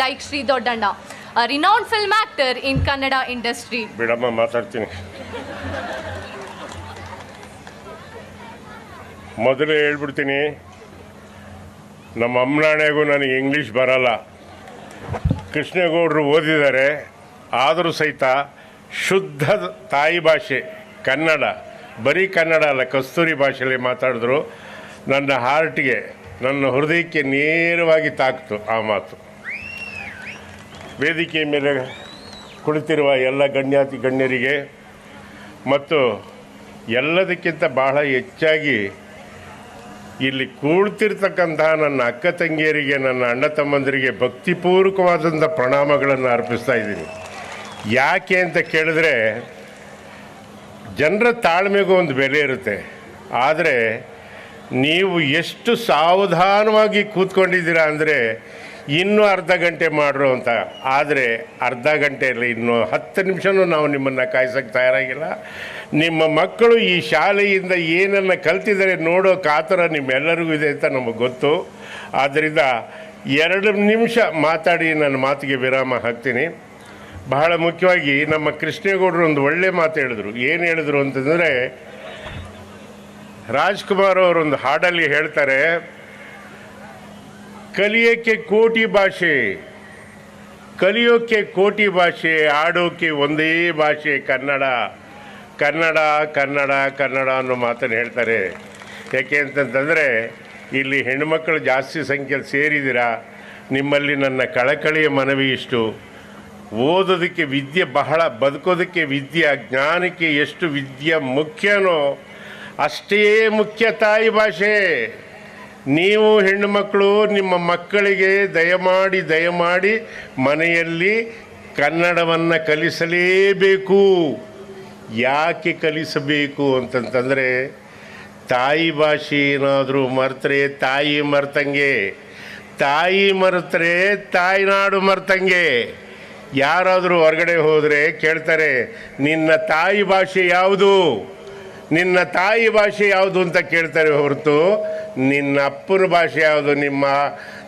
like Shri Doddanna renowned film actor in Kannada industry. ಬಿಡಮ್ಮ, ಮಾತಾಡ್ತೀನಿ. ಮೊದಲೇ ಹೇಳ್ಬಿಡ್ತೀನಿ, ನಮ್ಮ ಅಮ್ಮನಾಣೆಗೂ ನನಗೆ ಇಂಗ್ಲೀಷ್ ಬರಲ್ಲ. ಕೃಷ್ಣೇಗೌಡರು ಓದಿದ್ದಾರೆ, ಆದರೂ ಸಹಿತ ಶುದ್ಧ ತಾಯಿ ಭಾಷೆ, ಕನ್ನಡ, ಬರೀ ಕನ್ನಡ ಅಲ್ಲ, ಕಸ್ತೂರಿ ಭಾಷೆಯಲ್ಲಿ ಮಾತಾಡಿದ್ರು. ನನ್ನ ಹಾರ್ಟ್ಗೆ ನನ್ನ ಹೃದಯಕ್ಕೆ ನೇರವಾಗಿ ತಾಕ್ತು ಆ ಮಾತು. ವೇದಿಕೆ ಮೇಲೆ ಕುಳಿತಿರುವ ಎಲ್ಲ ಗಣ್ಯಾತಿ ಗಣ್ಯರಿಗೆ ಮತ್ತು ಎಲ್ಲದಕ್ಕಿಂತ ಬಹಳ ಹೆಚ್ಚಾಗಿ ಇಲ್ಲಿ ಕೂಳ್ತಿರ್ತಕ್ಕಂತಹ ನನ್ನ ಅಕ್ಕ ತಂಗಿಯರಿಗೆ, ನನ್ನ ಅಣ್ಣ ತಮ್ಮಂದರಿಗೆ ಭಕ್ತಿಪೂರ್ವಕವಾದಂಥ ಪ್ರಣಾಮಗಳನ್ನು ಅರ್ಪಿಸ್ತಾ ಇದ್ದೀನಿ. ಯಾಕೆ ಅಂತ ಕೇಳಿದ್ರೆ, ಜನರ ತಾಳ್ಮೆಗೂ ಒಂದು ಬೆಲೆ ಇರುತ್ತೆ. ಆದರೆ, ನೀವು ಎಷ್ಟು ಸಾವಧಾನವಾಗಿ ಕೂತ್ಕೊಂಡಿದ್ದೀರಾ ಅಂದರೆ ಇನ್ನೂ ಅರ್ಧ ಗಂಟೆ ಮಾಡ್ರು ಅಂತ. ಆದರೆ ಅರ್ಧ ಗಂಟೆಯಲ್ಲಿ ಇನ್ನು ಹತ್ತು ನಿಮಿಷನೂ ನಾವು ನಿಮ್ಮನ್ನು ಕಾಯ್ಸೋಕ್ಕೆ ತಯಾರಾಗಿಲ್ಲ. ನಿಮ್ಮ ಮಕ್ಕಳು ಈ ಶಾಲೆಯಿಂದ ಏನನ್ನು ಕಲ್ತಿದ್ದಾರೆ ನೋಡೋ ಕಾತರ ನಿಮ್ಮೆಲ್ಲರಿಗೂ ಇದೆ ಅಂತ ನಮಗೆ ಗೊತ್ತು. ಆದ್ದರಿಂದ ಎರಡು ನಿಮಿಷ ಮಾತಾಡಿ ನನ್ನ ಮಾತಿಗೆ ವಿರಾಮ ಹಾಕ್ತೀನಿ. ಬಹಳ ಮುಖ್ಯವಾಗಿ ನಮ್ಮ ಕೃಷ್ಣೇಗೌಡರು ಒಂದು ಒಳ್ಳೆ ಮಾತು ಹೇಳಿದ್ರು. ಏನು ಹೇಳಿದ್ರು ಅಂತಂದರೆ, ರಾಜ್ಕುಮಾರ್ ಅವರೊಂದು ಹಾಡಲ್ಲಿ ಹೇಳ್ತಾರೆ ಕಲಿಯೋಕ್ಕೆ ಕೋಟಿ ಭಾಷೆ. ಕಲಿಯೋಕ್ಕೆ ಕೋಟಿ ಭಾಷೆ ಆಡೋಕ್ಕೆ ಒಂದೇ ಭಾಷೆ, ಕನ್ನಡ. ಕನ್ನಡ ಕನ್ನಡ ಕನ್ನಡ ಅನ್ನೋ ಮಾತನ್ನು ಹೇಳ್ತಾರೆ. ಯಾಕೆ ಅಂತಂತಂದರೆ, ಇಲ್ಲಿ ಹೆಣ್ಣುಮಕ್ಕಳು ಜಾಸ್ತಿ ಸಂಖ್ಯೆಯಲ್ಲಿ ಸೇರಿದ್ದೀರಾ? ನಿಮ್ಮಲ್ಲಿ ನನ್ನ ಕಳಕಳಿಯ ಮನವಿ ಇಷ್ಟು ಓದೋದಕ್ಕೆ ವಿದ್ಯೆ ಬಹಳ, ಬದುಕೋದಕ್ಕೆ ವಿದ್ಯೆ, ಜ್ಞಾನಕ್ಕೆ ಎಷ್ಟು ವಿದ್ಯೆ ಮುಖ್ಯನೋ, ಅಷ್ಟೇ ಮುಖ್ಯ ತಾಯಿ ಭಾಷೆ. ನೀವು ಹೆಣ್ಣು ಮಕ್ಕಳು, ನಿಮ್ಮ ಮಕ್ಕಳಿಗೆ ದಯಮಾಡಿ ದಯಮಾಡಿ ಮನೆಯಲ್ಲಿ ಕನ್ನಡವನ್ನು ಕಲಿಸಲೇಬೇಕು. ಯಾಕೆ ಕಲಿಸಬೇಕು ಅಂತಂತಂದರೆ, ತಾಯಿ ಭಾಷೆ ಏನಾದರೂ ಮರೆತರೆ ತಾಯಿ ಮರ್ತಂಗೆ, ತಾಯಿ ಮರೆತರೆ ತಾಯಿನಾಡು ಮರ್ತಂಗೆ. ಯಾರಾದರೂ ಹೊರಗಡೆ ಹೋದರೆ ಕೇಳ್ತಾರೆ, ನಿನ್ನ ತಾಯಿ ಭಾಷೆ ಯಾವುದು? ನಿನ್ನ ತಾಯಿ ಭಾಷೆ ಯಾವುದು ಅಂತ ಕೇಳ್ತಾರೆ ಹೊರತು ನಿನ್ನ ಅಪ್ಪನ ಭಾಷೆ ಯಾವುದು ನಿಮ್ಮ,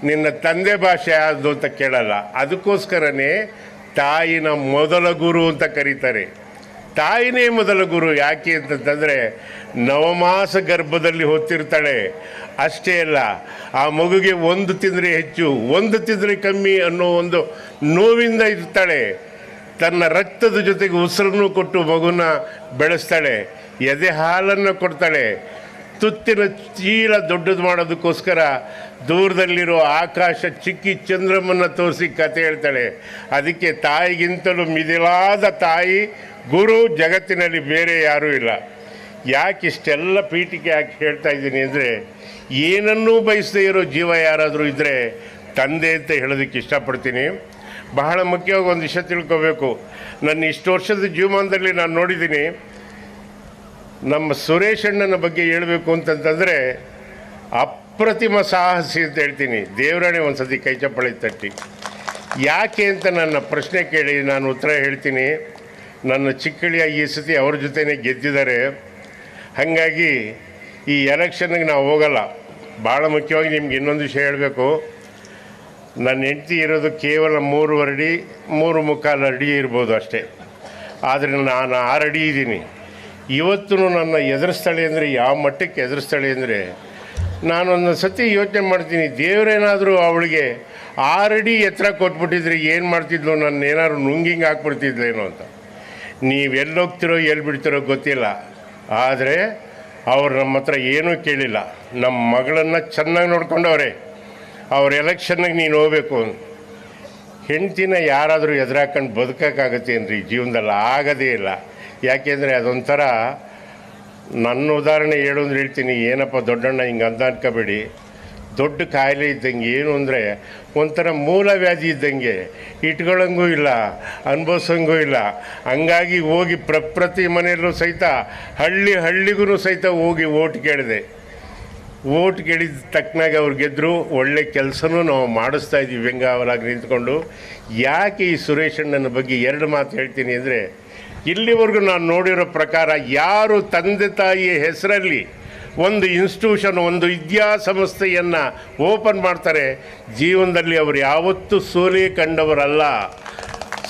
ನಿನ್ನ ತಂದೆ ಭಾಷೆ ಯಾವುದು ಅಂತ ಕೇಳಲ್ಲ. ಅದಕ್ಕೋಸ್ಕರನೇ ತಾಯಿನ ಮೊದಲ ಗುರು ಅಂತ ಕರೀತಾರೆ. ತಾಯಿನೇ ಮೊದಲ ಗುರು ಯಾಕೆ ಅಂತಂತಂದರೆ ನವಮಾಸ ಗರ್ಭದಲ್ಲಿ ಹೊತ್ತಿರ್ತಾಳೆ. ಅಷ್ಟೇ ಅಲ್ಲ, ಆ ಮಗುಗೆ ಒಂದು ತಿಂದರೆ ಹೆಚ್ಚು, ಒಂದು ತಿಂದರೆ ಕಮ್ಮಿ ಅನ್ನೋ ಒಂದು ನೋವಿಂದ ಇರ್ತಾಳೆ. ತನ್ನ ರಕ್ತದ ಜೊತೆಗೆ ಉಸಿರನ್ನು ಕೊಟ್ಟು ಮಗುನ ಬೆಳೆಸ್ತಾಳೆ. ಎದೆ ಹಾಲನ್ನು ಕೊಡ್ತಾಳೆ. ತುತ್ತಿನ ಚೀಲ ದೊಡ್ಡದು ಮಾಡೋದಕ್ಕೋಸ್ಕರ ದೂರದಲ್ಲಿರೋ ಆಕಾಶ ಚಿಕ್ಕಿ ಚಂದ್ರಮನ್ನು ತೋರಿಸಿ ಕತೆ ಹೇಳ್ತಾಳೆ. ಅದಕ್ಕೆ ತಾಯಿಗಿಂತಲೂ ಮಿದಿಲಾದ ತಾಯಿ, ಗುರು ಜಗತ್ತಿನಲ್ಲಿ ಬೇರೆ ಯಾರೂ ಇಲ್ಲ. ಯಾಕೆ ಇಷ್ಟೆಲ್ಲ ಪೀಠಿಕೆ ಯಾಕೆ ಹೇಳ್ತಾ ಇದ್ದೀನಿ ಅಂದರೆ, ಏನನ್ನೂ ಬಯಸದೇ ಇರೋ ಜೀವ ಯಾರಾದರೂ ಇದ್ದರೆ ತಂದೆ ಅಂತ ಹೇಳೋದಕ್ಕೆ ಇಷ್ಟಪಡ್ತೀನಿ. ಬಹಳ ಮುಖ್ಯವಾಗಿ ಒಂದು ವಿಷಯ ತಿಳ್ಕೋಬೇಕು. ನನ್ನ ಇಷ್ಟು ವರ್ಷದ ಜೀವಮಾನದಲ್ಲಿ ನಾನು ನೋಡಿದ್ದೀನಿ ನಮ್ಮ ಸುರೇಶಣ್ಣನ ಬಗ್ಗೆ ಹೇಳಬೇಕು ಅಂತಂತಂದರೆ ಅಪ್ರತಿಮ ಸಾಹಸಿ ಅಂತ ಹೇಳ್ತೀನಿ. ದೇವರಾಣೆ ಒಂದು ಸತಿ ಕೈ ಚಪ್ಪಳಿ ತಟ್ಟಿ. ಯಾಕೆ ಅಂತ ನನ್ನ ಪ್ರಶ್ನೆ ಕೇಳಿ ನಾನು ಉತ್ತರ ಹೇಳ್ತೀನಿ. ನನ್ನ ಚಿಕ್ಕಳಿಯ ಈ ಸತಿ ಅವ್ರ ಜೊತೆನೇ ಗೆದ್ದಿದ್ದಾರೆ. ಹಾಗಾಗಿ ಈ ಎಲೆಕ್ಷನ್ಗೆ ನಾವು ಹೋಗಲ್ಲ. ಭಾಳ ಮುಖ್ಯವಾಗಿ ನಿಮ್ಗೆ ಇನ್ನೊಂದು ವಿಷಯ ಹೇಳಬೇಕು. ನನ್ನ ಹೆಂಡತಿ ಇರೋದು ಕೇವಲ ಮೂರುವರೆ ಅಡಿ, ಮೂರು ಮುಕ್ಕಾಲು ಅಡಿ ಇರ್ಬೋದು ಅಷ್ಟೇ. ಆದರೆ ನಾನು ಆರು ಅಡಿ ಇದ್ದೀನಿ. ಇವತ್ತು ನನ್ನ ಎದುರಿಸ್ತಾಳೆ ಅಂದರೆ ಯಾವ ಮಟ್ಟಕ್ಕೆ ಎದುರಿಸ್ತಾಳೆ ಅಂದರೆ ನಾನೊಂದು ಸತಿ ಯೋಚನೆ ಮಾಡ್ತೀನಿ, ದೇವರೇನಾದರೂ ಅವಳಿಗೆ ಆರಡಿ ಎತ್ತರ ಕೊಟ್ಬಿಟ್ಟಿದ್ರೆ ಏನು ಮಾಡ್ತಿದ್ಲು? ನನ್ನ ಏನಾದ್ರು ನುಂಗಿಂಗ್ ಹಾಕ್ಬಿಡ್ತಿದ್ಲೇನೋ ಅಂತ. ನೀವೆಲ್ಲೋಗ್ತಿರೋ ಎಲ್ಲಿ ಬಿಡ್ತಿರೋ ಗೊತ್ತಿಲ್ಲ. ಆದರೆ ಅವ್ರು ನಮ್ಮ ಹತ್ರ ಏನೂ ಕೇಳಿಲ್ಲ. ನಮ್ಮ ಮಗಳನ್ನು ಚೆನ್ನಾಗಿ ನೋಡ್ಕೊಂಡವ್ರೆ. ಅವ್ರ ಎಲೆಕ್ಷನ್ನಾಗೆ ನೀನು ಹೋಗ್ಬೇಕು ಹೆಂಡ್ತಿನ ಯಾರಾದರೂ ಎದುರಾಕೊಂಡು ಬದುಕೋಕ್ಕಾಗತ್ತೇನ್ರಿ ಜೀವನದಲ್ಲಿ ಆಗೋದೇ ಇಲ್ಲ. ಯಾಕೆಂದರೆ ಅದೊಂಥರ ನನ್ನ ಉದಾಹರಣೆ ಹೇಳು ಹೇಳ್ತೀನಿ, ಏನಪ್ಪ ದೊಡ್ಡಣ್ಣ ಹಿಂಗೆ ಅಂತ ಅನ್ಕೋಬೇಡಿ. ದೊಡ್ಡ ಕಾಯಿಲೆ ಇದ್ದಂಗೆ ಏನು ಅಂದರೆ ಒಂಥರ ಮೂಲ ವ್ಯಾಧಿ ಇದ್ದಂಗೆ. ಇಟ್ಕೊಳ್ಳೋಂಗೂ ಇಲ್ಲ, ಅನುಭವಿಸೋಂಗೂ ಇಲ್ಲ. ಹಂಗಾಗಿ ಹೋಗಿ ಪ್ರತಿ ಮನೆಯಲ್ಲೂ ಸಹಿತ ಹಳ್ಳಿ ಹಳ್ಳಿಗೂ ಸಹಿತ ಹೋಗಿ ಓಟ್ ಕೇಳಿದೆ. ಓಟ್ ಕೇಳಿದ ತಕ್ಕನಾಗಿ ಅವ್ರು ಗೆದ್ದರು ಒಳ್ಳೆ ಕೆಲಸನೂ ನಾವು ಮಾಡಿಸ್ತಾ ಇದ್ದೀವಿ ಬೆಂಗಾವಲಾಗಿ ನಿಂತ್ಕೊಂಡು. ಯಾಕೆ ಈ ಸುರೇಶಣ್ಣನ ಬಗ್ಗೆ ಎರಡು ಮಾತು ಹೇಳ್ತೀನಿ ಅಂದರೆ ಇಲ್ಲಿವರೆಗೂ ನಾನು ನೋಡಿರೋ ಪ್ರಕಾರ ಯಾರು ತಂದೆ ತಾಯಿಯ ಹೆಸರಲ್ಲಿ ಒಂದು ಇನ್ಸ್ಟಿಟ್ಯೂಷನ್ ಒಂದು ವಿದ್ಯಾಸಂಸ್ಥೆಯನ್ನು ಓಪನ್ ಮಾಡ್ತಾರೆ, ಜೀವನದಲ್ಲಿ ಅವರು ಯಾವತ್ತೂ ಸೋಲಿ ಕಂಡವರಲ್ಲ.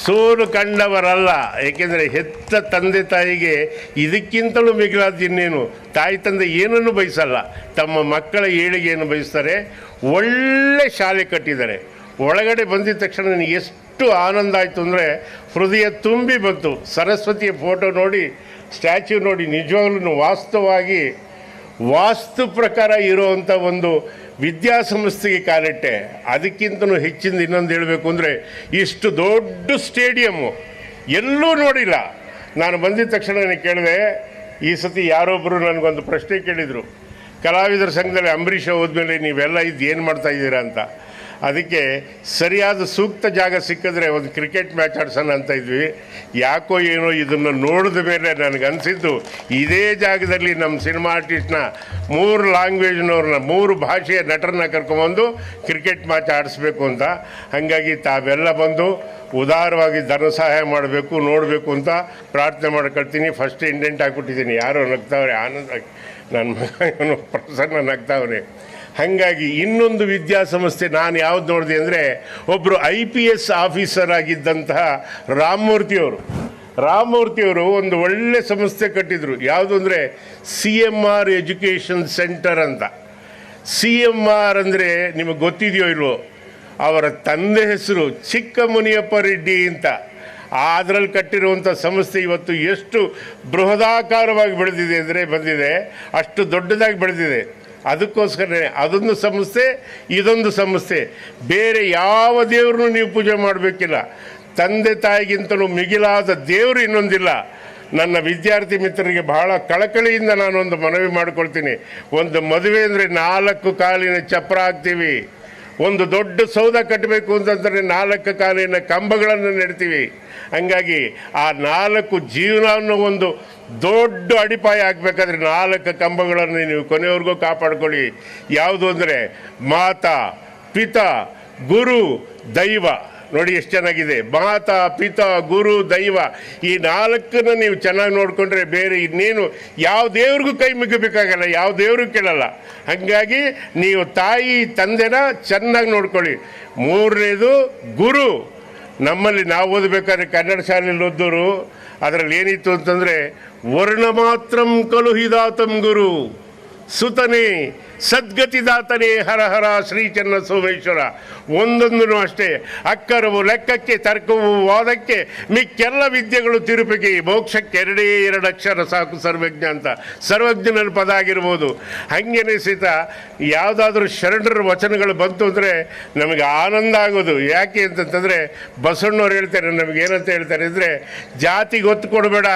ಸೋಲು ಕಂಡವರಲ್ಲ. ಏಕೆಂದರೆ ಹೆತ್ತ ತಂದೆ ತಾಯಿಗೆ ಇದಕ್ಕಿಂತಲೂ ಮಿಗಿಲಾದ ಇನ್ನೇನು, ತಾಯಿ ತಂದೆ ಏನನ್ನು ಬಯಸಲ್ಲ. ತಮ್ಮ ಮಕ್ಕಳ ಏಳಿಗೆಯನ್ನು ಬಯಸ್ತಾರೆ, ಒಳ್ಳೆ ಶಾಲೆ ಕಟ್ಟಿದ್ದಾರೆ. ಒಳಗಡೆ ಬಂದಿದ ತಕ್ಷಣ ನನಗೆ ಎಷ್ಟು ಆನಂದ ಆಯಿತು ಅಂದರೆ ಹೃದಯ ತುಂಬಿ ಬಂತು. ಸರಸ್ವತಿಯ ಫೋಟೋ ನೋಡಿ ಸ್ಟ್ಯಾಚ್ಯೂ ನೋಡಿ, ನಿಜವಾಗ್ಲೂ ವಾಸ್ತವವಾಗಿ ವಾಸ್ತು ಪ್ರಕಾರ ಇರುವಂಥ ಒಂದು ವಿದ್ಯಾಸಂಸ್ಥೆಗೆ ಕಾಲಿಟ್ಟೆ. ಅದಕ್ಕಿಂತಲೂ ಹೆಚ್ಚಿಂದ ಇನ್ನೊಂದು ಹೇಳಬೇಕು ಅಂದರೆ ಇಷ್ಟು ದೊಡ್ಡ ಸ್ಟೇಡಿಯಮ್ಮು ಎಲ್ಲೂ ನೋಡಿಲ್ಲ. ನಾನು ಬಂದಿದ ತಕ್ಷಣ ನನಗೆ ಕೇಳಿದೆ, ಈ ಸತಿ ಯಾರೊಬ್ಬರು ನನಗೊಂದು ಪ್ರಶ್ನೆ ಕೇಳಿದರು. ಕಲಾವಿದರ ಸಂಘದಲ್ಲಿ ಅಂಬರೀಷ ಹೋದ್ಮೇಲೆ ನೀವೆಲ್ಲ ಇದು ಏನು ಮಾಡ್ತಾ ಇದ್ದೀರಾ ಅಂತ. ಅದಕ್ಕೆ ಸರಿಯಾದ ಸೂಕ್ತ ಜಾಗ ಸಿಕ್ಕಿದ್ರೆ ಒಂದು ಕ್ರಿಕೆಟ್ ಮ್ಯಾಚ್ ಆಡ್ಸೋಣ ಅಂತ ಇದ್ವಿ. ಯಾಕೋ ಏನೋ ಇದನ್ನು ನೋಡಿದ ಮೇಲೆ ನನಗನ್ಸಿದ್ದು, ಇದೇ ಜಾಗದಲ್ಲಿ ನಮ್ಮ ಸಿನಿಮಾ ಆರ್ಟಿಸ್ಟ್ನ ಮೂರು ಲ್ಯಾಂಗ್ವೇಜ್ನವ್ರನ್ನ, ಮೂರು ಭಾಷೆಯ ನಟರನ್ನ ಕರ್ಕೊಂಬಂದು ಕ್ರಿಕೆಟ್ ಮ್ಯಾಚ್ ಆಡಿಸ್ಬೇಕು ಅಂತ. ಹಾಗಾಗಿ ತಾವೆಲ್ಲ ಬಂದು ಉದಾರವಾಗಿ ಧನ ಸಹಾಯ ಮಾಡಬೇಕು, ನೋಡಬೇಕು ಅಂತ ಪ್ರಾರ್ಥನೆ ಮಾಡ್ಕೊಳ್ತೀನಿ. ಫಸ್ಟ್ ಇಂಡೆಂಟ್ ಹಾಕ್ಬಿಟ್ಟಿದ್ದೀನಿ ಯಾರೋ ನಗ್ತಾವ್ರೆ, ಆನಂದ, ನನ್ನ ಮಗ ಪ್ರಸನ್ನ ನಗ್ತಾವ್ರೆ. ಹಾಗಾಗಿ ಇನ್ನೊಂದು ವಿದ್ಯಾಸಂಸ್ಥೆ ನಾನು ಯಾವ್ದು ನೋಡಿದೆ ಅಂದರೆ ಒಬ್ಬರು ಐ ಪಿ ಎಸ್ ಆಫೀಸರ್ ಆಗಿದ್ದಂತಹ ರಾಮಮೂರ್ತಿಯವರು. ರಾಮಮೂರ್ತಿಯವರು ಒಂದು ಒಳ್ಳೆ ಸಂಸ್ಥೆ ಕಟ್ಟಿದರು. ಯಾವುದು ಅಂದರೆ C M R education centre ಅಂತ. ಸಿ ಎಂ ಆರ್ ಅಂದರೆ ನಿಮಗೆ ಗೊತ್ತಿದೆಯೋ ಇಲ್ವೋ? ಅವರ ತಂದೆ ಹೆಸರು ಚಿಕ್ಕಮುನಿಯಪ್ಪ ರೆಡ್ಡಿ ಅಂತ. ಅದರಲ್ಲಿ ಕಟ್ಟಿರುವಂಥ ಸಂಸ್ಥೆ ಇವತ್ತು ಎಷ್ಟು ಬೃಹದಾಕಾರವಾಗಿ ಬೆಳೆದಿದೆ ಅಂದರೆ ಬಂದಿದೆ. ಅಷ್ಟು ದೊಡ್ಡದಾಗಿ ಬೆಳೆದಿದೆ. ಅದಕ್ಕೋಸ್ಕರನೇ ಅದೊಂದು ಸಂಸ್ಥೆ ಇದೊಂದು ಸಂಸ್ಥೆ ಬೇರೆ ಯಾವ ದೇವ್ರನ್ನೂ ನೀವು ಪೂಜೆ ಮಾಡಬೇಕಿಲ್ಲ. ತಂದೆ ತಾಯಿಗಿಂತಲೂ ಮಿಗಿಲಾದ ದೇವರು ಇನ್ನೊಂದಿಲ್ಲ. ನನ್ನ ವಿದ್ಯಾರ್ಥಿ ಮಿತ್ರರಿಗೆ ಬಹಳ ಕಳಕಳಿಯಿಂದ ನಾನೊಂದು ಮನವಿ ಮಾಡ್ಕೊಳ್ತೀನಿ. ಒಂದು ಮದುವೆ ಅಂದರೆ ನಾಲ್ಕು ಕಾಲಿನ ಚಪ್ರ ಹಾಕ್ತೀವಿ. ಒಂದು ದೊಡ್ಡ ಸೌಧ ಕಟ್ಟಬೇಕು ಅಂತಂದರೆ ನಾಲ್ಕು ಕಾಲಿನ ಕಂಬಗಳನ್ನು ನೆಡ್ತೀವಿ. ಹಂಗಾಗಿ ಆ ನಾಲ್ಕು ಜೀವನ ಅನ್ನೋ ಒಂದು ದೊಡ್ಡ ಅಡಿಪಾಯ ಆಗಬೇಕಾದ್ರೆ ನಾಲ್ಕು ಕಂಬಗಳನ್ನು ನೀವು ಕೊನೆಯವರೆಗೂ ಕಾಪಾಡ್ಕೊಳ್ಳಿ. ಯಾವುದು ಅಂದರೆ ಮಾತಾ, ಪಿತಾ, ಗುರು, ದೈವ. ನೋಡಿ ಎಷ್ಟು ಚೆನ್ನಾಗಿದೆ. ಮಾತಾ, ಪಿತಾ, ಗುರು, ದೈವ, ಈ ನಾಲ್ಕನ್ನ ನೀವು ಚೆನ್ನಾಗಿ ನೋಡಿಕೊಂಡ್ರೆ ಬೇರೆ ಇನ್ನೇನು ಯಾವ ದೇವ್ರಿಗೂ ಕೈ ಮುಗಿಬೇಕಾಗಲ್ಲ, ಯಾವ ದೇವ್ರಿಗೂ ಕೇಳಲ್ಲ. ಹಾಗಾಗಿ ನೀವು ತಾಯಿ, ತಂದೆನ ಚೆನ್ನಾಗಿ ನೋಡ್ಕೊಳ್ಳಿ. ಮೂರನೇದು ಗುರು. ನಮ್ಮಲ್ಲಿ ನಾವು ಓದಬೇಕಾದ್ರೆ ಕನ್ನಡ ಶಾಲೆಯಲ್ಲಿ ಓದೋರು ಅದರಲ್ಲಿ ಏನಿತ್ತು ಅಂತಂದರೆ, ವರ್ಣ ಮಾತ್ರಂ ಕಲುಹಿದಾತಂ ಗುರು. ಸುತನೇ ಸದ್ಗತಿದಾತನೇ ಹರ ಹರ ಶ್ರೀ ಚನ್ನ ಸೋಮೇಶ್ವರ. ಒಂದೊಂದೂ ಅಷ್ಟೇ, ಅಕ್ಕರವು ಲೆಕ್ಕಕ್ಕೆ, ತರ್ಕವು ವಾದಕ್ಕೆ, ಮಿಕ್ಕೆಲ್ಲ ವಿದ್ಯೆಗಳು ತಿರುಪಿಗೆ, ಮೋಕ್ಷಕ್ಕೆ ಎರಡೇ ಎರಡು ಅಕ್ಷರ ಸಾಕು ಸರ್ವಜ್ಞ ಅಂತ. ಸರ್ವಜ್ಞನ ಪದ ಆಗಿರ್ಬೋದು. ಹಾಗೇನೆ ಸಹಿತ ಯಾವುದಾದ್ರೂ ಶರಣರ ವಚನಗಳು ಬಂತು ಅಂದರೆ ನಮಗೆ ಆನಂದ ಆಗೋದು. ಯಾಕೆ ಅಂತಂತಂದರೆ, ಬಸವಣ್ಣವ್ರು ಹೇಳ್ತಾರೆ, ನಮಗೆ ಏನಂತ ಹೇಳ್ತಾರೆ ಅಂದರೆ, ಜಾತಿ ಗೊತ್ತು ಕೊಡಬೇಡ.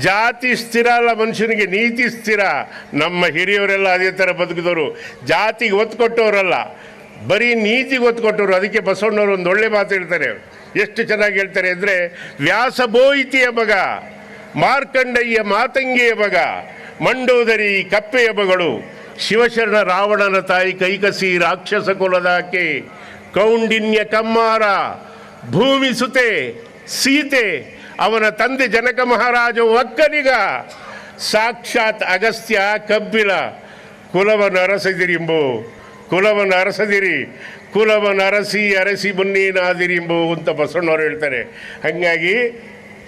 ಜಾತಿ ಸ್ಥಿರ ಅಲ್ಲ ಮನುಷ್ಯನಿಗೆ, ನೀತಿ ಸ್ಥಿರ. ನಮ್ಮ ಹಿರಿಯವರೆಲ್ಲ ಅದೇ ಥರ ಬದುಕಿದವರು ಜಾತಿಗೆ ಒತ್ತು ಕೊಟ್ಟವರಲ್ಲ, ಬರೀ ನೀತಿಗೆ ಒತ್ತು ಕೊಟ್ಟವರು. ಅದಕ್ಕೆ ಬಸವಣ್ಣವರು ಒಂದು ಒಳ್ಳೆ ಮಾತು ಹೇಳ್ತಾರೆ. ಎಷ್ಟು ಚೆನ್ನಾಗಿ ಹೇಳ್ತಾರೆ ಅಂದರೆ ವ್ಯಾಸಭೋಯಿತಿಯ ಮಗ, ಮಾರ್ಕಂಡಯ್ಯ ಮಾತಂಗಿಯ ಮಗ, ಮಂಡೋದರಿ ಕಪ್ಪೆಯ ಮಗಳು, ಶಿವಶರಣ ರಾವಣನ ತಾಯಿ ಕೈಕಸಿ ರಾಕ್ಷಸ ಕುಲದಾಕೆ, ಕೌಂಡಿನ್ಯ ಕಮ್ಮಾರ, ಭೂಮಿ ಸುತೆ, ಸೀತೆ, ಅವನ ತಂದೆ ಜನಕ ಮಹಾರಾಜ ಒಕ್ಕನಿಗ, ಸಾಕ್ಷಾತ್ ಅಗಸ್ತ್ಯ ಕಬ್ಬಿಲ ಕುಲವನ್ನು ಅರಸದಿರಿಂಬು ಕುಲವನ್ನು ಅರಸದಿರಿ ಕುಲವನ್ನು ಅರಸಿ ಅರಸಿ ಮುನ್ನೇನಾದಿರಿಂಬು ಅಂತ ಬಸವಣ್ಣವ್ರು ಹೇಳ್ತಾರೆ. ಹಾಗಾಗಿ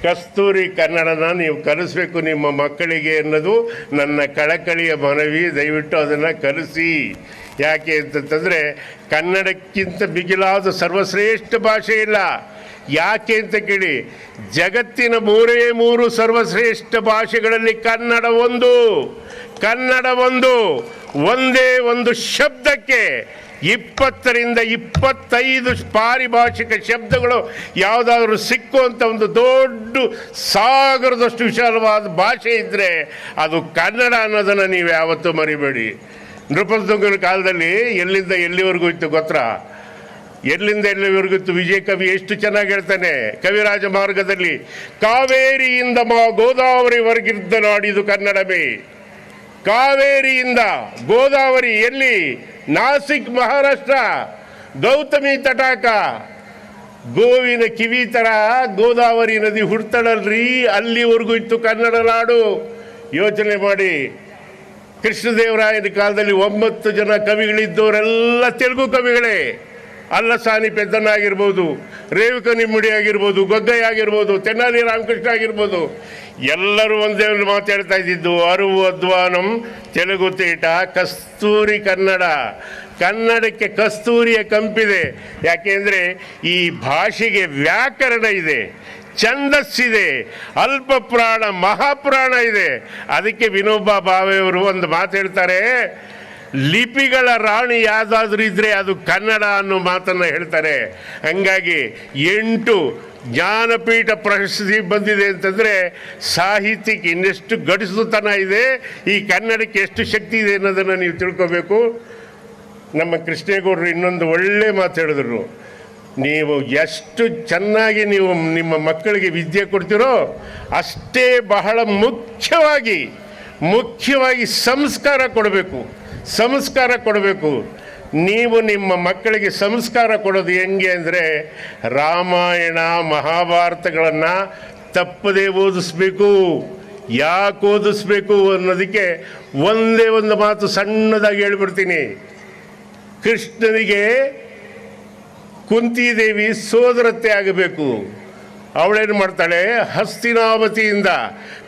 ಕಸ್ತೂರಿ ಕನ್ನಡನ ನೀವು ಕಲಿಸ್ಬೇಕು ನಿಮ್ಮ ಮಕ್ಕಳಿಗೆ ಅನ್ನೋದು ನನ್ನ ಕಳಕಳಿಯ ಮನವಿ. ದಯವಿಟ್ಟು ಅದನ್ನು ಕಲಿಸಿ. ಯಾಕೆ ಅಂತಂತಂದರೆ ಕನ್ನಡಕ್ಕಿಂತ ಮಿಗಿಲಾದ ಸರ್ವಶ್ರೇಷ್ಠ ಭಾಷೆ ಇಲ್ಲ. ಯಾಕೆ ಅಂತ ಕೇಳಿ, ಜಗತ್ತಿನ ಮೂರೇ ಮೂರು ಸರ್ವಶ್ರೇಷ್ಠ ಭಾಷೆಗಳಲ್ಲಿ ಕನ್ನಡ ಒಂದು. ಕನ್ನಡ ಒಂದು, ಒಂದೇ ಒಂದು ಶಬ್ದಕ್ಕೆ ಇಪ್ಪತ್ತರಿಂದ ಇಪ್ಪತ್ತೈದು ಪಾರಿಭಾಷಿಕ ಶಬ್ದಗಳು ಯಾವುದಾದ್ರೂ ಸಿಕ್ಕುವಂಥ ಒಂದು ದೊಡ್ಡ ಸಾಗರದಷ್ಟು ವಿಶಾಲವಾದ ಭಾಷೆ ಇದ್ದರೆ ಅದು ಕನ್ನಡ ಅನ್ನೋದನ್ನು ನೀವು ಯಾವತ್ತೂ ಮರಿಬೇಡಿ. ನೃಪತುಂಗನ ಕಾಲದಲ್ಲಿ ಎಲ್ಲಿಂದ ಎಲ್ಲಿವರೆಗೂ ಇತ್ತು ಗೊತ್ತಾ? ಎಲ್ಲಿಂದ ಎಲ್ಲಿವರೆಗಿತ್ತು ವಿಜಯ ಕವಿ ಎಷ್ಟು ಚೆನ್ನಾಗಿ ಹೇಳ್ತಾನೆ. ಕವಿರಾಜ ಮಾರ್ಗದಲ್ಲಿ ಕಾವೇರಿಯಿಂದ ಮಾ ಗೋದಾವರಿವರೆಗಿದ್ದ ನಾಡಿದು ಕನ್ನಡವೇ. ಕಾವೇರಿಯಿಂದ ಗೋದಾವರಿ ಎಲ್ಲಿ? ನಾಸಿಕ್ ಮಹಾರಾಷ್ಟ್ರ, ಗೌತಮಿ ತಟಾಕ. ಗೋವಿನ ಕಿವಿ ಥರ ಗೋದಾವರಿ ನದಿ ಹುಡ್ತಾಳಲ್ರಿ, ಅಲ್ಲಿವರೆಗೂ ಇತ್ತು ಕನ್ನಡ ನಾಡು. ಯೋಚನೆ ಮಾಡಿ. ಕೃಷ್ಣದೇವರಾಯನ ಕಾಲದಲ್ಲಿ ಒಂಬತ್ತು ಜನ ಕವಿಗಳಿದ್ದವರೆಲ್ಲ ತೆಲುಗು ಕವಿಗಳೇ. ಅಲ್ಲಸಾನಿ ಪೆದ್ದನ ಆಗಿರ್ಬೋದು ರೇವಿಕ ನಿಮ್ಮಡಿ ಆಗಿರ್ಬೋದು ಗೊಗ್ಗಯ್ಯ ಆಗಿರ್ಬೋದು ತೆನ್ನಾಲಿ ರಾಮಕೃಷ್ಣ ಆಗಿರ್ಬೋದು, ಎಲ್ಲರೂ ಒಂದೇ ಒಂದು ಮಾತಾಡ್ತಾ ಇದ್ದಿದ್ದು, ಅರುವು ಅಧ್ವಾನಂ ತೆಲುಗು ತೀಟ ಕಸ್ತೂರಿ ಕನ್ನಡ. ಕನ್ನಡಕ್ಕೆ ಕಸ್ತೂರಿಯ ಕಂಪಿದೆ. ಯಾಕೆಂದರೆ ಈ ಭಾಷೆಗೆ ವ್ಯಾಕರಣ ಇದೆ, ಛಂದಸ್ಸಿದೆ ಅಲ್ಪ ಪ್ರಾಣ ಮಹಾಪ್ರಾಣ ಇದೆ. ಅದಕ್ಕೆ ವಿನೋಬಾ ಭಾವೆಯವರು ಒಂದು ಮಾತು ಹೇಳ್ತಾರೆ ಲಿಪಿಗಳ ರಾಣಿ ಯಾವುದಾದ್ರೂ ಇದ್ರೆ ಅದು ಕನ್ನಡ ಅನ್ನೋ ಮಾತನ್ನು ಹೇಳ್ತಾರೆ. ಹಂಗಾಗಿ ಎಂಟು ಜ್ಞಾನಪೀಠ ಪ್ರಶಸ್ತಿ ಬಂದಿದೆ ಅಂತಂದರೆ ಸಾಹಿತ್ಯಕ್ಕೆ ಇನ್ನೆಷ್ಟು ಗಡಿಸುತನ ಇದೆ, ಈ ಕನ್ನಡಕ್ಕೆ ಎಷ್ಟು ಶಕ್ತಿ ಇದೆ ಅನ್ನೋದನ್ನು ನೀವು ತಿಳ್ಕೋಬೇಕು. ನಮ್ಮ ಕೃಷ್ಣೇಗೌಡರು ಇನ್ನೊಂದು ಒಳ್ಳೆ ಮಾತು ಹೇಳಿದ್ರು. ನೀವು ಎಷ್ಟು ಚೆನ್ನಾಗಿ ನೀವು ನಿಮ್ಮ ಮಕ್ಕಳಿಗೆ ವಿದ್ಯೆ ಕೊಡ್ತೀರೋ ಅಷ್ಟೇ ಬಹಳ ಮುಖ್ಯವಾಗಿ ಮುಖ್ಯವಾಗಿ ಸಂಸ್ಕಾರ ಕೊಡಬೇಕು. ಸಂಸ್ಕಾರ ಕೊಡಬೇಕು. ನೀವು ನಿಮ್ಮ ಮಕ್ಕಳಿಗೆ ಸಂಸ್ಕಾರ ಕೊಡೋದು ಹೆಂಗೆ ಅಂದರೆ ರಾಮಾಯಣ, ಮಹಾಭಾರತಗಳನ್ನು ತಪ್ಪದೇ ಓದಿಸ್ಬೇಕು. ಯಾಕೆ ಓದಿಸ್ಬೇಕು ಅನ್ನೋದಕ್ಕೆ ಒಂದೇ ಒಂದು ಮಾತು ಸಣ್ಣದಾಗಿ ಹೇಳ್ಬಿಡ್ತೀನಿ. ಕೃಷ್ಣನಿಗೆ ಕುಂತಿದೇವಿ ಸೋದರತ್ತೆ ಆಗಬೇಕು. ಅವಳೇನು ಮಾಡ್ತಾಳೆ ಹಸ್ತಿನಾವತಿಯಿಂದ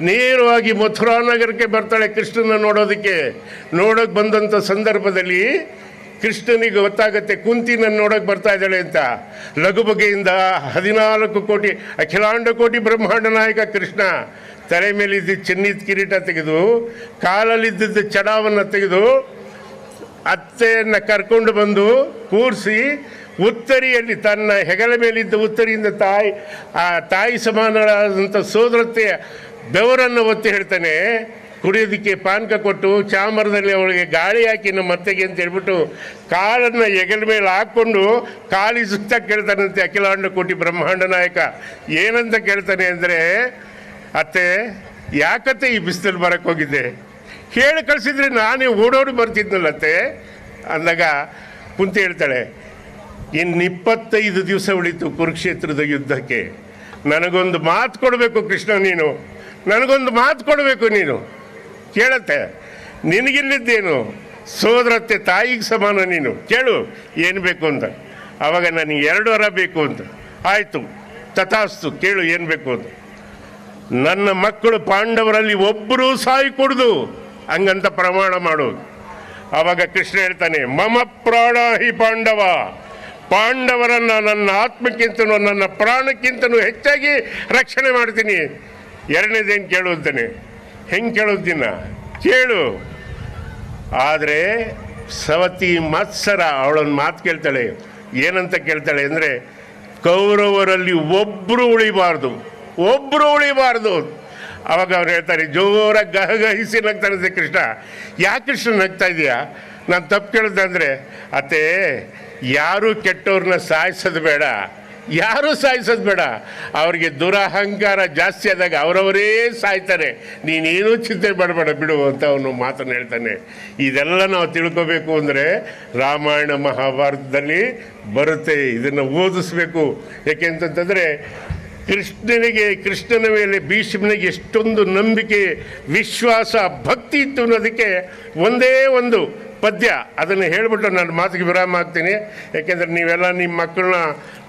ನೇರವಾಗಿ ಮಥುರಾ ನಗರಕ್ಕೆ ಬರ್ತಾಳೆ ಕೃಷ್ಣನ ನೋಡೋದಕ್ಕೆ. ನೋಡೋಕೆ ಬಂದಂಥ ಸಂದರ್ಭದಲ್ಲಿ ಕೃಷ್ಣನಿಗೆ ಗೊತ್ತಾಗತ್ತೆ ಕುಂತಿ ನನ್ನ ನೋಡೋಕೆ ಬರ್ತಾ ಇದ್ದಾಳೆ ಅಂತ. ಲಘು ಬಗೆಯಿಂದ ಹದಿನಾಲ್ಕು ಕೋಟಿ, ಅಖಿಲಾಂಡ ಕೋಟಿ ಬ್ರಹ್ಮಾಂಡ ನಾಯಕ ಕೃಷ್ಣ ತಲೆ ಮೇಲಿದ್ದ ಚಿನ್ನಿದ ಕಿರೀಟ ತೆಗೆದು, ಕಾಲಲ್ಲಿದ್ದ ಚಡಾವನ್ನು ತೆಗೆದು, ಅತ್ತೆಯನ್ನು ಕರ್ಕೊಂಡು ಬಂದು ಕೂರಿಸಿ ಉತ್ತರಿಯಲ್ಲಿ ತನ್ನ ಹೆಗಲ ಮೇಲಿದ್ದ ಉತ್ತರಿಯಿಂದ ತಾಯಿ, ಆ ತಾಯಿ ಸಮಾನಗಳಾದಂಥ ಸೋದರತೆಯ ಬೆವರನ್ನು ಒತ್ತಿ ಹೇಳ್ತಾನೆ, ಕುಡಿಯೋದಕ್ಕೆ ಪಾನಕ ಕೊಟ್ಟು ಚಾಮರದಲ್ಲಿ ಅವಳಿಗೆ ಗಾಳಿ ಹಾಕಿ ನಮ್ಮ ಅತ್ತೆಗೆ ಅಂತ ಹೇಳ್ಬಿಟ್ಟು ಕಾಳನ್ನು ಹೆಗಲ ಮೇಲೆ ಹಾಕ್ಕೊಂಡು ಕಾಲಿ ಸುತ್ತ ಕೇಳ್ತಾನಂತೆ ಅಖಿಲಾಂಡ ಕೋಟಿ ಬ್ರಹ್ಮಾಂಡ ನಾಯಕ. ಏನಂತ ಕೇಳ್ತಾನೆ ಅಂದರೆ, ಅತ್ತೆ, ಯಾಕತ್ತೆ ಈ ಬಿಸಿಲಲ್ಲಿ ಬರಕ್ಕೆ ಹೋಗಿದ್ದೆ? ಹೇಳಿ ಕಳಿಸಿದ್ರೆ ನಾನೇ ಓಡೋಡಿ ಬರ್ತಿದ್ನಲ್ಲತ್ತೆ ಅಂದಾಗ ಕುಂತಿ ಹೇಳ್ತಾಳೆ ಇನ್ನು ಇಪ್ಪತ್ತೈದು ದಿವಸ ಉಳಿತು ಕುರುಕ್ಷೇತ್ರದ ಯುದ್ಧಕ್ಕೆ. ನನಗೊಂದು ಮಾತು ಕೊಡಬೇಕು ಕೃಷ್ಣ ನೀನು. ನನಗೊಂದು ಮಾತು ಕೊಡಬೇಕು ನೀನು. ಕೇಳತ್ತೆ. ನಿನಗಿಲ್ಲಿದ್ದೇನು? ಸೋದರತ್ತೆ, ತಾಯಿಗೆ ಸಮಾನ ನೀನು. ಕೇಳು, ಏನು ಬೇಕು ಅಂತ. ಆವಾಗ ನನಗೆ ಎರಡು ವರ ಬೇಕು ಅಂತ. ಆಯಿತು. ತಥಾಸ್ತು, ಕೇಳು, ಏನು ಬೇಕು ಅಂತ. ನನ್ನ ಮಕ್ಕಳು ಪಾಂಡವರಲ್ಲಿ ಒಬ್ಬರೂ ಸಾಯಿ ಕೊಡ್ದು. ಹಂಗಂತ ಪ್ರಮಾಣ ಮಾಡೋದು ಆವಾಗ ಕೃಷ್ಣ ಹೇಳ್ತಾನೆ, ಮಮ ಪ್ರಾಣ ಹಿ ಪಾಂಡವ. ಪಾಂಡವರನ್ನ, ನನ್ನ ಆತ್ಮಕ್ಕಿಂತನೂ, ನನ್ನ ಪ್ರಾಣಕ್ಕಿಂತನೂ ಹೆಚ್ಚಾಗಿ ರಕ್ಷಣೆ ಮಾಡ್ತೀನಿ. ಎರಡನೇದೇನು ಕೇಳುತ್ತಾನೆ ಹೆಂಗೆ ಕೇಳೋದಿನ ಕೇಳು. ಆದರೆ ಸವತಿ ಮತ್ಸರ, ಅವಳೊಂದು ಮಾತು ಕೇಳ್ತಾಳೆ. ಏನಂತ ಕೇಳ್ತಾಳೆ ಅಂದರೆ, ಕೌರವರಲ್ಲಿ ಒಬ್ಬರು ಉಳಿಬಾರ್ದು. ಒಬ್ಬರು ಉಳಿಬಾರ್ದು. ಅವಾಗ ಅವ್ರು ಹೇಳ್ತಾರೆ, ಜೋರ ಗಹಗಹಿಸಿ ನಗ್ತಾನೆ ಕೃಷ್ಣ ಯಾಕೆ ಕೃಷ್ಣ ನಗ್ತಾ ಇದೆಯಾ? ನಾನು ತಪ್ಪು ಕೇಳಿದಂದರೆ ಅತ್ತೆ ಯಾರೂ ಕೆಟ್ಟವ್ರನ್ನ ಸಾಯಿಸೋದು ಬೇಡ, ಯಾರೂ ಸಾಯಿಸೋದು ಬೇಡ, ಅವ್ರಿಗೆ ದುರಹಂಕಾರ ಜಾಸ್ತಿ ಆದಾಗ ಅವರವರೇ ಸಾಯ್ತಾರೆ. ನೀನೇನೂ ಚಿಂತೆ ಮಾಡಬೇಡ, ಬಿಡು ಅಂತ ಅವನು ಮಾತನ್ನು ಹೇಳ್ತಾನೆ. ಇದೆಲ್ಲ ನಾವು ತಿಳ್ಕೋಬೇಕು ಅಂದರೆ ರಾಮಾಯಣ ಮಹಾಭಾರತದಲ್ಲಿ ಬರುತ್ತೆ, ಇದನ್ನು ಓದಿಸ್ಬೇಕು. ಯಾಕೆಂತಂತಂದರೆ ಕೃಷ್ಣನಿಗೆ, ಕೃಷ್ಣನ ಮೇಲೆ, ಭೀಷ್ಮನಿಗೆ ಎಷ್ಟೊಂದು ನಂಬಿಕೆ, ವಿಶ್ವಾಸ, ಭಕ್ತಿ ಇತ್ತು ಅನ್ನೋದಕ್ಕೆ ಒಂದೇ ಒಂದು ಪದ್ಯ. ಅದನ್ನು ಹೇಳಿಬಿಟ್ಟು ನಾನು ಮಾತಿಗೆ ವಿರಾಮ ಆಗ್ತೀನಿ ಯಾಕೆಂದರೆ ನೀವೆಲ್ಲ ನಿಮ್ಮ ಮಕ್ಕಳನ್ನ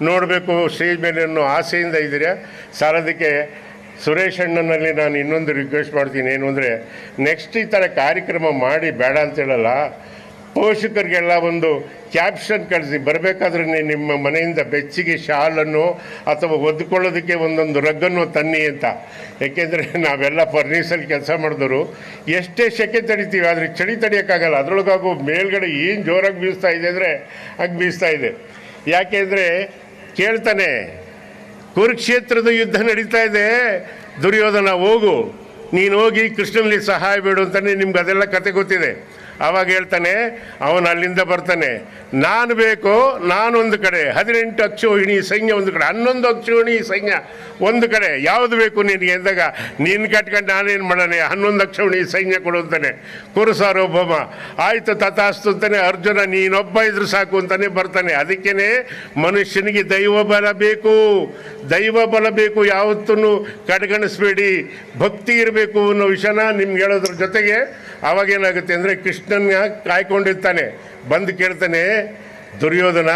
ನೋಡಬೇಕು, ಸ್ಟೇಜ್ ಮೇಲೆ ಅನ್ನೋ ಆಸೆಯಿಂದ ಇದ್ದೀರಾ? ಸಾಲದಕ್ಕೆ ಸುರೇಶ್ ಅಣ್ಣನಲ್ಲಿ ನಾನು ಇನ್ನೊಂದು ರಿಕ್ವೆಸ್ಟ್ ಮಾಡ್ತೀನಿ. ಏನು ಅಂದರೆ ನೆಕ್ಸ್ಟ್ ಈ ಥರ ಕಾರ್ಯಕ್ರಮ ಮಾಡಿ ಬೇಡ ಅಂತ ಹೇಳಲ್ಲ. ಪೋಷಕರಿಗೆಲ್ಲ ಒಂದು ಕ್ಯಾಪ್ಷನ್ ಕಳಿಸಿ. ಬರಬೇಕಾದ್ರೆ ನಿಮ್ಮ ಮನೆಯಿಂದ ಬೆಚ್ಚಿಗೆ ಶಾಲನ್ನು ಅಥವಾ ಒದ್ಕೊಳ್ಳೋದಕ್ಕೆ ಒಂದೊಂದು ರಗ್ಗನ್ನು ತನ್ನಿ ಅಂತ. ಯಾಕೆಂದರೆ ನಾವೆಲ್ಲ ಫರ್ನೀಸಲ್ಲಿ ಕೆಲಸ ಮಾಡಿದ್ರು ಎಷ್ಟೇ ಸೆಕೆ ತಡಿತೀವಿ, ಆದರೆ ಚಳಿ ತಡಿಯೋಕ್ಕಾಗಲ್ಲ. ಅದರೊಳಗಾಗೂ ಮೇಲ್ಗಡೆ ಏನು ಜೋರಾಗಿ ಬೀಸ್ತಾ ಇದೆ ಅಂದರೆ ಹಂಗೆ ಬೀಸ್ತಾ ಇದೆ. ಯಾಕೆಂದರೆ ಕೇಳ್ತಾನೆ, ಕುರುಕ್ಷೇತ್ರದ ಯುದ್ಧ ನಡೀತಾ ಇದೆ, ದುರ್ಯೋಧನ ಹೋಗು, ನೀನು ಹೋಗಿ ಕೃಷ್ಣನಲ್ಲಿ ಸಹಾಯ ಬೇಡು ಅಂತಲೇ ನಿಮ್ಗೆ ಅದೆಲ್ಲ ಕತೆ ಗೊತ್ತಿದೆ. ಅವಾಗ ಹೇಳ್ತಾನೆ, ಅವನು ಅಲ್ಲಿಂದ ಬರ್ತಾನೆ, ನಾನು ಬೇಕು, ನಾನೊಂದು ಕಡೆ, ಹದಿನೆಂಟು ಅಕ್ಷೋಹಿಣಿ ಸೈನ್ಯ ಒಂದು ಕಡೆ, ಹನ್ನೊಂದು ಅಕ್ಷೋಹಿಣಿ ಸೈನ್ಯ ಒಂದು ಕಡೆ, ಯಾವುದು ಬೇಕು ನಿನಗೆ? ಎಂದಾಗ, ನೀನು ಕಟ್ಕೊಂಡು ನಾನೇನು ಮಾಡೋಣ, ಹನ್ನೊಂದು ಅಕ್ಷೋಹಿಣಿ ಸೈನ್ಯ ಕೊಡು ಅಂತಾನೆ. ಕುರುಸಾರ್ವಭೌಮ ಆಯಿತು ತಥಾಸ್ತು ಅಂತಾನೆ, ಅರ್ಜುನ, ನೀನೊಬ್ಬ ಇದ್ರು ಸಾಕು ಅಂತಾನೆ ಬರ್ತಾನೆ. ಅದಕ್ಕೇನೆ ಮನುಷ್ಯನಿಗೆ ದೈವ ಬಲ ಬೇಕು. ದೈವ ಬಲ ಬೇಕು ಯಾವತ್ತೂ ಕಡೆಗಣಿಸ್ಬೇಡಿ. ಭಕ್ತಿ ಇರಬೇಕು ಅನ್ನೋ ವಿಷಯನ ನಿಮ್ಗೆ ಹೇಳೋದ್ರ ಜೊತೆಗೆ ಅವಾಗೇನಾಗುತ್ತೆ ಅಂದರೆ ಕೃಷ್ಣನ ಕಾಯ್ಕೊಂಡಿರ್ತಾನೆ. ಬಂದು ಕೇಳ್ತಾನೆ, ದುರ್ಯೋಧನ,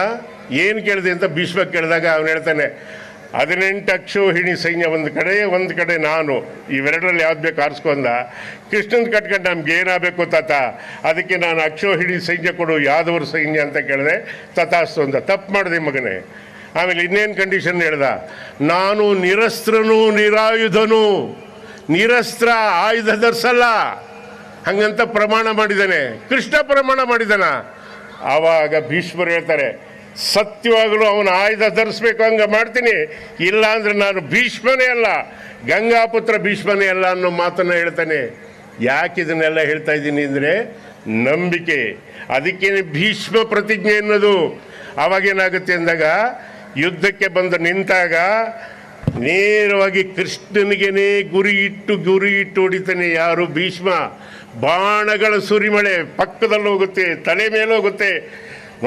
ಏನು ಕೇಳಿದೆ ಅಂತ ಭೀಷ್ಮ ಕೇಳಿದಾಗ ಅವನು ಹೇಳ್ತಾನೆ, ಹದಿನೆಂಟು ಅಕ್ಷೋಹಿಣಿ ಸೈನ್ಯ ಒಂದು ಕಡೆ ಒಂದು ಕಡೆ ನಾನು. ಇವೆರಡರಲ್ಲಿ ಯಾವ್ದು ಬೇಕು ಆರಿಸ್ಕೊಂಡ ಕೃಷ್ಣನ್ ಕಟ್ಕೊಂಡು ನಮ್ಗೆ ಏನಾಗಬೇಕು ತಾತ? ಅದಕ್ಕೆ ನಾನು ಅಕ್ಷೋಹಿಣಿ ಸೈನ್ಯ ಕೊಡು, ಯಾದವರ ಸೈನ್ಯ ಅಂತ ಕೇಳಿದೆ. ತಥಾಸ್ತು ಅಂತ ತಪ್ಪು ಮಾಡಿದೆ ಮಗನೇ. ಆಮೇಲೆ ಇನ್ನೇನು ಕಂಡೀಷನ್ ಹೇಳ್ದ? ನಾನು ನಿರಸ್ತ್ರನು, ನಿರಾಯುಧನು. ನಿರಸ್ತ್ರ ಆಯುಧ ಧರಿಸಲ್ಲ. ಹಂಗಂತ ಪ್ರಮಾಣ ಮಾಡಿದ್ದಾನೆ. ಕೃಷ್ಣ ಪ್ರಮಾಣ ಮಾಡಿದಾನ ಆವಾಗ ಭೀಷ್ಮರು ಹೇಳ್ತಾರೆ, ಸತ್ಯವಾಗಲೂ ಅವನ ಆಯುಧ ಧರಿಸ್ಬೇಕು, ಹಂಗೆ ಮಾಡ್ತೀನಿ. ಇಲ್ಲ ಅಂದ್ರೆ ನಾನು ಭೀಷ್ಮನೇ ಅಲ್ಲ. ಗಂಗಾಪುತ್ರ ಭೀಷ್ಮನೇ ಅಲ್ಲ ಅನ್ನೋ ಮಾತನ್ನು ಹೇಳ್ತಾನೆ. ಯಾಕೆ ಇದನ್ನೆಲ್ಲ ಹೇಳ್ತಾ ಇದ್ದೀನಿ ಅಂದರೆ, ನಂಬಿಕೆ. ಅದಕ್ಕೇನೆ ಭೀಷ್ಮ ಪ್ರತಿಜ್ಞೆ ಅನ್ನೋದು. ಅವಾಗೇನಾಗುತ್ತೆ ಅಂದಾಗ, ಯುದ್ಧಕ್ಕೆ ಬಂದು ನಿಂತಾಗ ನೇರವಾಗಿ ಕೃಷ್ಣನಿಗೇನೆ ಗುರಿ ಇಟ್ಟು ಗುರಿ ಇಟ್ಟು ಹೊಡಿತಾನೆ ಯಾರು ಭೀಷ್ಮ. ಬಾಣಗಳ ಸುರಿಮಳೆ ಪಕ್ಕದಲ್ಲಿ ಹೋಗುತ್ತೆ, ತಲೆ ಮೇಲೆ ಹೋಗುತ್ತೆ.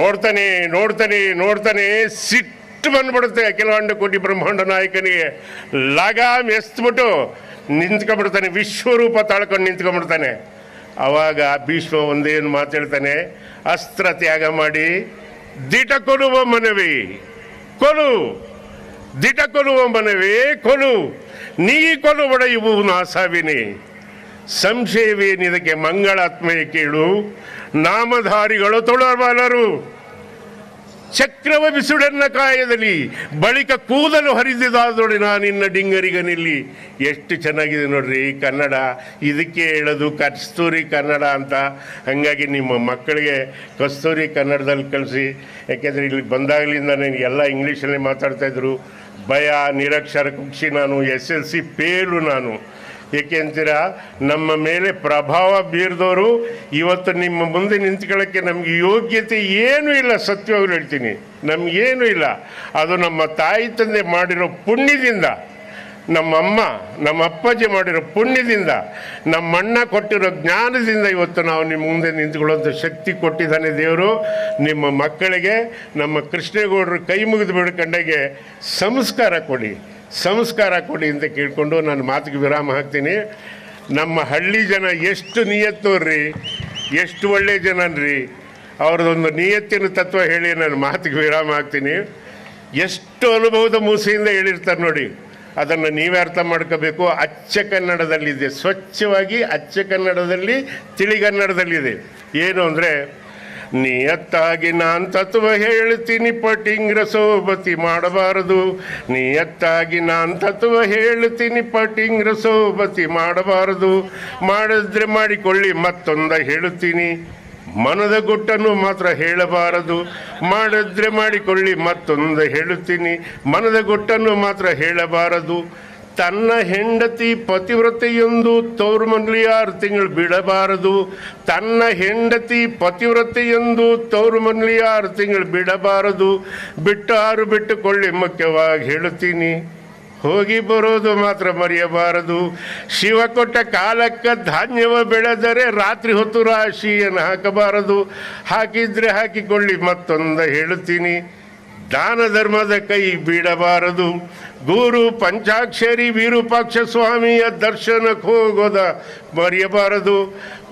ನೋಡ್ತಾನೆ ನೋಡ್ತಾನೆ ನೋಡ್ತಾನೆ ಸಿಟ್ಟು ಬಂದ್ಬಿಡುತ್ತೆ. ಅಖಿಲಾಂಡ ಕೋಟಿ ಬ್ರಹ್ಮಾಂಡ ನಾಯಕನಿಗೆ. ಲಗಾಮ್ ಎಸ್ಬಿಟ್ಟು ನಿಂತ್ಕೊಂಡ್ಬಿಡ್ತಾನೆ, ವಿಶ್ವರೂಪ ತಾಳ್ಕೊಂಡು ನಿಂತ್ಕೊಂಡ್ಬಿಡ್ತಾನೆ. ಅವಾಗ ಭೀಷ್ಮ ಒಂದೇನು ಮಾತಾಡ್ತಾನೆ ಅಸ್ತ್ರ ತ್ಯಾಗ ಮಾಡಿ, ದಿಟ ಕೊಡುವ ಮನವಿ ಕೊಲು ದಿಟ ಕೊಲುವ ಮನವಿ ಕೊಲು ನೀ ಕೊಲು ಒಡೆಯುವು ನಾಸಾವಿನಿ ಸಂಶಯವೇನಿದಕ್ಕೆ ಮಂಗಳಾತ್ಮೆಯ ಕೇಳು. ನಾಮಧಾರಿಗಳು ತೊಳಬಾಲರು ಚಕ್ರವ ಬಿಸುಡನ್ನ ಕಾಯದಲ್ಲಿ ಬಳಿಕ ಕೂದಲು ಹರಿದಿದಾದೊಡೆ ನಾನಿನ್ನ ಡಿಂಗರಿಗನಿಲ್ಲಿ ಎಷ್ಟು ಚೆನ್ನಾಗಿದೆ ನೋಡ್ರಿ ಕನ್ನಡ. ಇದಕ್ಕೆ ಹೇಳೋದು ಕಸ್ತೂರಿ ಕನ್ನಡ ಅಂತ. ಹಾಗಾಗಿ ನಿಮ್ಮ ಮಕ್ಕಳಿಗೆ ಕಸ್ತೂರಿ ಕನ್ನಡದಲ್ಲಿ ಕಳಿಸಿ. ಯಾಕೆಂದರೆ ಇಲ್ಲಿ ಬಂದಾಗಲಿಂದ ನನಗೆ ಎಲ್ಲ ಇಂಗ್ಲೀಷಲ್ಲೇ ಮಾತಾಡ್ತಾಯಿದ್ರು ಭಯ, ನಿರಕ್ಷರ, ಕುಕ್ಷಿ, ನಾನು ಎಸ್ ಎಲ್ ಸಿ ಪೇಲು ನಾನು. ಏಕೆ ಅಂತೀರಾ? ನಮ್ಮ ಮೇಲೆ ಪ್ರಭಾವ ಬೀರಿದವರು ಇವತ್ತು ನಿಮ್ಮ ಮುಂದೆ ನಿಂತ್ಕೊಳ್ಳೋಕ್ಕೆ ನಮಗೆ ಯೋಗ್ಯತೆ ಏನೂ ಇಲ್ಲ ಸತ್ಯವಾಗಿ ಹೇಳ್ತೀನಿ. ನಮಗೇನೂ ಇಲ್ಲ. ಅದು ನಮ್ಮ ತಾಯಿ ತಂದೆ ಮಾಡಿರೋ ಪುಣ್ಯದಿಂದ ನಮ್ಮಮ್ಮ ನಮ್ಮ ಅಪ್ಪಾಜಿ ಮಾಡಿರೋ ಪುಣ್ಯದಿಂದ ನಮ್ಮಣ್ಣ ಕೊಟ್ಟಿರೋ ಜ್ಞಾನದಿಂದ ಇವತ್ತು ನಾವು ನಿಮ್ಮ ಮುಂದೆ ನಿಂತ್ಕೊಳ್ಳೋಂಥ ಶಕ್ತಿ ಕೊಟ್ಟಿದ್ದಾನೆ ದೇವರು. ನಿಮ್ಮ ಮಕ್ಕಳಿಗೆ, ನಮ್ಮ ಕೃಷ್ಣೇಗೌಡರು ಕೈ ಮುಗಿದು ಬಿಡ್ಕೊಂಡಾಗೆ ಸಂಸ್ಕಾರ ಕೊಡಿ. ಸಂಸ್ಕಾರ ಕೊಡಿ ಅಂತ ಕೇಳಿಕೊಂಡು ನಾನು ಮಾತಿಗೆ ವಿರಾಮ ಹಾಕ್ತೀನಿ. ನಮ್ಮ ಹಳ್ಳಿ ಜನ ಎಷ್ಟು ನಿಯತ್ತೋರ್ರಿ, ಎಷ್ಟು ಒಳ್ಳೆ ಜನನ್ರಿ. ಅವ್ರದ್ದೊಂದು ನಿಯತ್ತಿನ ತತ್ವ ಹೇಳಿ ನಾನು ಮಾತಿಗೆ ವಿರಾಮ ಹಾಕ್ತೀನಿ. ಎಷ್ಟು ಅನುಭವದ ಮೂಸೆಯಿಂದ ಹೇಳಿರ್ತಾರೆ ನೋಡಿ, ಅದನ್ನು ನೀವೇ ಅರ್ಥ ಮಾಡ್ಕೋಬೇಕು. ಅಚ್ಚ ಕನ್ನಡದಲ್ಲಿದೆ, ಸ್ವಚ್ಛವಾಗಿ ಅಚ್ಚ ಕನ್ನಡದಲ್ಲಿ ತಿಳಿಗನ್ನಡದಲ್ಲಿದೆ ಏನು ಅಂದರೆ ನಿಯತ್ತಾಗಿ ನಾನು ತತ್ವ ಹೇಳ್ತೀನಿ ಪಟಿಂಗ್ರ ಸೋಬತಿ ಮಾಡಬಾರದು. ನಿಯತ್ತಾಗಿ ನಾನು ತತ್ವ ಹೇಳ್ತೀನಿ ಪಟಿಂಗ್ರ ಸೋಬತಿ ಮಾಡಬಾರದು. ಮಾಡಿದ್ರೆ ಮಾಡಿಕೊಳ್ಳಿ ಮತ್ತೊಂದ ಹೇಳುತ್ತೀನಿ ಮನದ ಗುಟ್ಟನ್ನು ಮಾತ್ರ ಹೇಳಬಾರದು. ಮಾಡಿದ್ರೆ ಮಾಡಿಕೊಳ್ಳಿ ಮತ್ತೊಂದು ಹೇಳುತ್ತೀನಿ ಮನದ ಗುಟ್ಟನ್ನು ಮಾತ್ರ ಹೇಳಬಾರದು. ತನ್ನ ಹೆಂಡತಿ ಪತಿವ್ರತೆಯೊಂದು ತವರು ಮನೆಯಲ್ಲಿ ಆರು ತಿಂಗಳು ಬಿಡಬಾರದು. ತನ್ನ ಹೆಂಡತಿ ಪತಿವ್ರತೆಯೊಂದು ತವರು ಮನೆಯಲ್ಲಿ ಆರು ತಿಂಗಳು ಬಿಡಬಾರದು. ಬಿಟ್ಟು ಆರು ಬಿಟ್ಟುಕೊಳ್ಳಿ ಮುಖ್ಯವಾಗಿ ಹೇಳುತ್ತೀನಿ. ಹೋಗಿ ಬರೋದು ಮಾತ್ರ ಮರೆಯಬಾರದು. ಶಿವ ಕೊಟ್ಟ ಕಾಲಕ್ಕೆ ಧಾನ್ಯವ ಬೆಳೆದರೆ ರಾತ್ರಿ ಹೊತ್ತು ರಾಶಿಯನ್ನು ಹಾಕಬಾರದು. ಹಾಕಿದ್ರೆ ಹಾಕಿಕೊಳ್ಳಿ ಮತ್ತೊಂದು ಹೇಳುತ್ತೀನಿ. ದಾನ ಧರ್ಮದ ಕೈ ಬಿಡಬಾರದು. ಗುರು ಪಂಚಾಕ್ಷರಿ ವಿರೂಪಾಕ್ಷ ಸ್ವಾಮಿಯ ದರ್ಶನಕ್ಕೆ ಹೋಗೋದ ಮರೆಯಬಾರದು.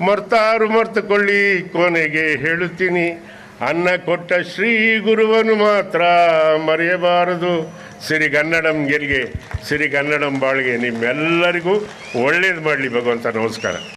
ಮರ್ತಾರು ಮರ್ತುಕೊಳ್ಳಿ ಕೊನೆಗೆ ಹೇಳುತ್ತೀನಿ. ಅನ್ನ ಕೊಟ್ಟ ಶ್ರೀ ಗುರುವನ್ನು ಮಾತ್ರ ಮರೆಯಬಾರದು. ಸಿರಿಗನ್ನಡಂ ಗೆಲ್ಗೆ ಸಿರಿಗನ್ನಡಂ ಬಾಳ್ಗೆ ನಿಮ್ಮೆಲ್ಲರಿಗೂ ಒಳ್ಳೇದು ಮಾಡಲಿ ಭಗವಂತ, ನಮಸ್ಕಾರ.